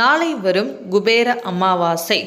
நாளை வரும் குபேர அமாவாசை.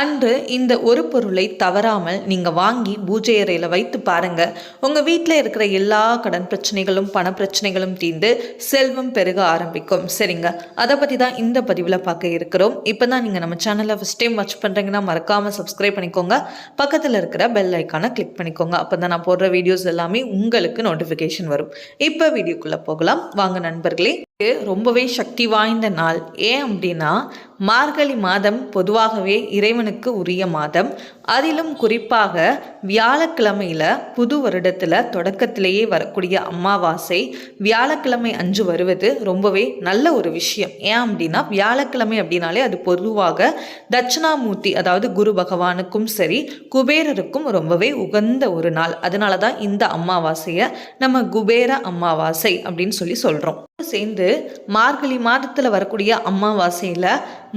அன்று இந்த ஒரு பொருளை தவறாமல் நீங்கள் வாங்கி பூஜை அறையில் வைத்து பாருங்கள் உங்கள் வீட்டில் இருக்கிற எல்லா கடன் பிரச்சனைகளும் பண பிரச்சனைகளும் தீர்ந்து செல்வம் பெருக ஆரம்பிக்கும். சரிங்க? அதை பற்றி தான் இந்த பதிவில் பார்க்க இருக்கிறோம். இப்போ தான் நீங்கள் நம்ம சேனலை ஃபஸ்ட் டைம் வாட்ச் பண்ணுறீங்கன்னா மறக்காமல் சப்ஸ்கிரைப் பண்ணிக்கோங்க. பக்கத்தில் இருக்கிற பெல் ஐக்கானை கிளிக் பண்ணிக்கோங்க. அப்போ தான் நான் போடுற வீடியோஸ் எல்லாமே உங்களுக்கு நோட்டிஃபிகேஷன் வரும். இப்போ வீடியோக்குள்ளே போகலாம். வாங்க நண்பர்களே. ரொம்பவே சக்தி வாய்ந்த நாள். ஏன் அப்படின்னா மார்கழி மாதம் பொதுவாகவே இறைவனுக்கு உரிய மாதம். அதிலும் குறிப்பாக வியாழக்கிழமையில் புது வருடத்தில் தொடக்கத்திலேயே வரக்கூடிய அமாவாசை வியாழக்கிழமை அஞ்சு வருவது ரொம்பவே நல்ல ஒரு விஷயம். ஏன் அப்படின்னா வியாழக்கிழமை அப்படின்னாலே அது பொதுவாக தட்சிணாமூர்த்தி அதாவது குரு பகவானுக்கும் சரி குபேரருக்கும் ரொம்பவே உகந்த ஒரு நாள். அதனால தான் இந்த அமாவாசையை நம்ம குபேர அமாவாசை அப்படின்னு சொல்லி சொல்கிறோம் சேர்ந்து மார்கழி மாதத்தில் வரக்கூடிய அமாவாசையில்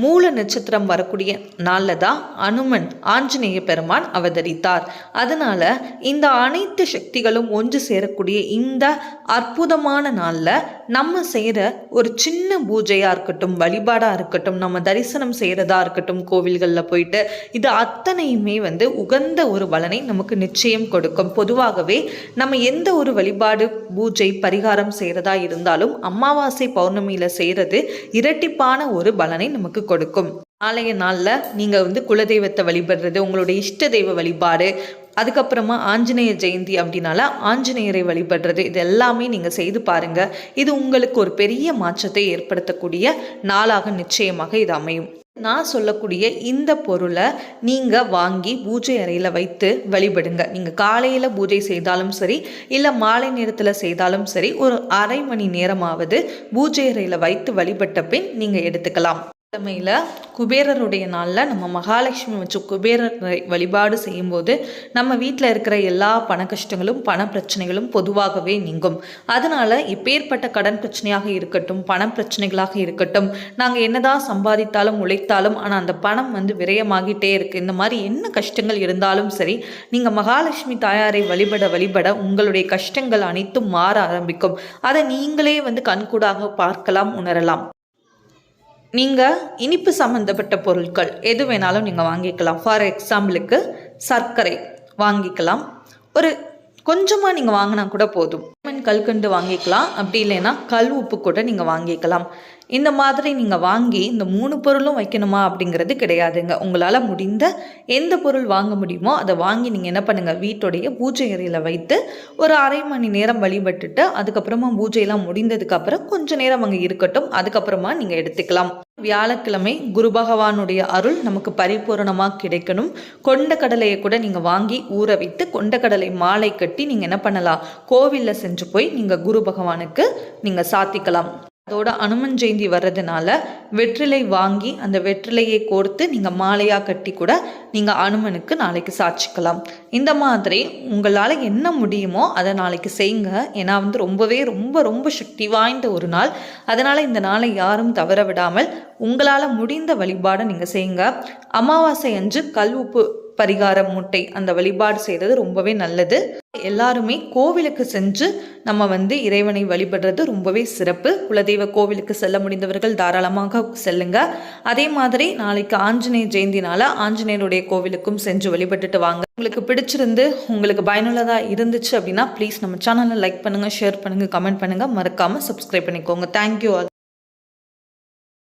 மூல நட்சத்திரம் வரக்கூடிய நாளில் தான் அனுமன் ஆஞ்சநேய பெருமான் அவதரித்தார். அதனால் இந்த அனைத்து சக்திகளும் ஒன்று சேரக்கூடிய இந்த அற்புதமான நாளில் நம்ம செய்கிற ஒரு சின்ன பூஜையாக இருக்கட்டும் வழிபாடாக இருக்கட்டும் நம்ம தரிசனம் செய்கிறதா இருக்கட்டும் கோவில்களில் போயிட்டு இது அத்தனையுமே வந்து உகந்த ஒரு பலனை நமக்கு நிச்சயம் கொடுக்கும். பொதுவாகவே நம்ம எந்த ஒரு வழிபாடு பூஜை பரிகாரம் செய்கிறதா இருந்தாலும் அமாவாசை பௌர்ணமியில் செய்கிறது இரட்டிப்பான ஒரு பலனை நமக்கு கொடுக்கும். நாளைய நாளில் நீங்கள் வந்து குலதெய்வத்தை வழிபடுறது உங்களுடைய இஷ்ட தெய்வ வழிபாடு அதுக்கப்புறமா ஆஞ்சநேய ஜெயந்தி அப்படின்னால ஆஞ்சநேயரை வழிபடுறது இது எல்லாமே நீங்கள் செய்து பாருங்கள் இது உங்களுக்கு ஒரு பெரிய மாற்றத்தை ஏற்படுத்தக்கூடிய நாளாக நிச்சயமாக இது அமையும். நான் சொல்லக்கூடிய இந்த பொருளை நீங்கள் வாங்கி பூஜை அறையில் வைத்து வழிபடுங்க. நீங்கள் காலையில் பூஜை செய்தாலும் சரி இல்லை மாலை நேரத்தில் செய்தாலும் சரி ஒரு அரை மணி நேரமாவது பூஜை அறையில் வைத்து வழிபட்ட பின் நீங்கள் எடுத்துக்கலாம். கிழமையில் குபேரருடைய நாளில் நம்ம மகாலட்சுமி வச்சு குபேரரை வழிபாடு செய்யும்போது நம்ம வீட்டில் இருக்கிற எல்லா பண கஷ்டங்களும் பண பிரச்சனைகளும் பொதுவாகவே நீங்கும். அதனால் இப்பேற்பட்ட கடன் பிரச்சனையாக இருக்கட்டும் பண பிரச்சனைகளாக இருக்கட்டும் நாங்கள் என்னதான் சம்பாதித்தாலும் உழைத்தாலும் ஆனால் அந்த பணம் வந்து விரயமாகிட்டே இருக்குது இந்த மாதிரி என்ன கஷ்டங்கள் இருந்தாலும் சரி நீங்கள் மகாலட்சுமி தாயாரை வழிபட வழிபட உங்களுடைய கஷ்டங்கள் அனைத்தும் மாற ஆரம்பிக்கும். அதை நீங்களே வந்து கண்கூடாக பார்க்கலாம் உணரலாம். நீங்கள் இனிப்பு சம்மந்தப்பட்ட பொருட்கள் எது வேணாலும் நீங்கள் வாங்கிக்கலாம். ஃபார் எக்ஸாம்பிளுக்கு சர்க்கரை வாங்கிக்கலாம். ஒரு கொஞ்சமாக நீங்கள் வாங்கினா கூட போதும். கல்கண்டு வாங்கிக்கலாம். அப்படி இல்லைன்னா கல் உப்பு கூட நீங்கள் வாங்கிக்கலாம். இந்த மாதிரி நீங்கள் வாங்கி இந்த மூணு பொருளும் வைக்கணுமா அப்படிங்கிறது கிடையாதுங்க. உங்களால் முடிந்த எந்த பொருள் வாங்க முடியுமோ அதை வாங்கி நீங்கள் என்ன பண்ணுங்கள் வீட்டுடைய பூஜை அறையில் வைத்து ஒரு அரை மணி நேரம் வழிபட்டுட்டு அதுக்கப்புறமா பூஜையெல்லாம் முடிந்ததுக்கப்புறம் கொஞ்சம் நேரம் அங்கே இருக்கட்டும். அதுக்கப்புறமா நீங்கள் எடுத்துக்கலாம். வியாழக்கிழமை குரு பகவானுடைய அருள் நமக்கு பரிபூரணமாக கிடைக்கணும். கொண்ட கடலையை கூட நீங்கள் வாங்கி ஊற வைத்து கொண்ட கடலை மாலை கட்டி நீங்கள் என்ன பண்ணலாம்? கோவிலில் சென்று போய் நீங்கள் குரு பகவானுக்கு நீங்கள் சாத்திக்கலாம். அதோட அனுமன் ஜெயந்தி வர்றதுனால வெற்றிலை வாங்கி அந்த வெற்றிலையை கோர்த்து நீங்கள் மாலையாக கட்டி கூட நீங்கள் அனுமனுக்கு நாளைக்கு சாட்சிக்கலாம். இந்த மாதிரி உங்களால் என்ன முடியுமோ அதை நாளைக்கு செய்யுங்க. ஏன்னா வந்து ரொம்பவே ரொம்ப ரொம்ப சக்தி வாய்ந்த ஒரு நாள். அதனால் இந்த நாளை யாரும் தவற விடாமல் உங்களால் முடிந்த வழிபாடை நீங்கள் செய்யுங்க. அமாவாசை அன்று கல் உப்பு பரிகார மூட்டை அந்த வழிபாடு செய்கிறது ரொம்பவே நல்லது. எல்லாருமே கோவிலுக்கு சென்று நம்ம வந்து இறைவனை வழிபடுறது ரொம்பவே சிறப்பு. குலதெய்வ கோவிலுக்கு செல்ல முடிந்தவர்கள் தாராளமாக செல்லுங்க. அதே மாதிரி நாளைக்கு ஆஞ்சநேய ஜெயந்தினால ஆஞ்சநேயருடைய கோவிலுக்கும் சென்று வழிபட்டுட்டு வாங்க. உங்களுக்கு பிடிச்சிருந்து உங்களுக்கு பயனுள்ளதாக இருந்துச்சு அப்படின்னா ப்ளீஸ் நம்ம சேனலை லைக் பண்ணுங்கள் ஷேர் பண்ணுங்கள் கமெண்ட் பண்ணுங்கள் மறக்காமல் சப்ஸ்கிரைப் பண்ணிக்கோங்க. Thank you all